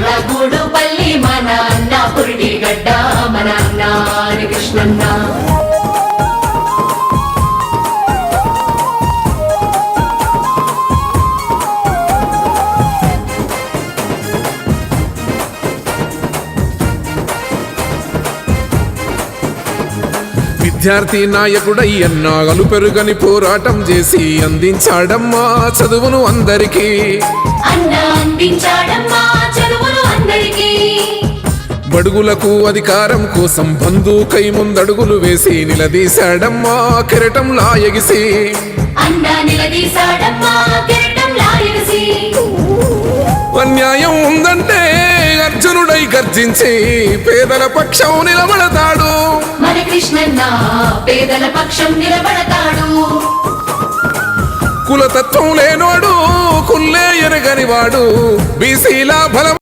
మన గూడు పల్లి మన అన్న పురిటి గడ్డ మన అన్న కృష్ణన్న విద్యార్థి నాయకుడై అన్నాగలు పెరుగని పోరాటం చేసి అందించాడమ్మా చదువును అందరికీ. అన్న బడుగులకు అధికారం కోసం బంధుకై ముందడుగులు వేసి నిలదీశాడమ్మా కెరటంలా ఎగిసి. కిరీటం లాయసి అన్యాయం ఉందంటే అర్జునుడై గర్జించి పేదల పక్షం నిలబడతాడు. మన కృష్ణన్న పేదల పక్షం నిలబడతాడు. కులతత్వం లేనోడు కుల్లే ఎరగనివాడు. బీసీల బలం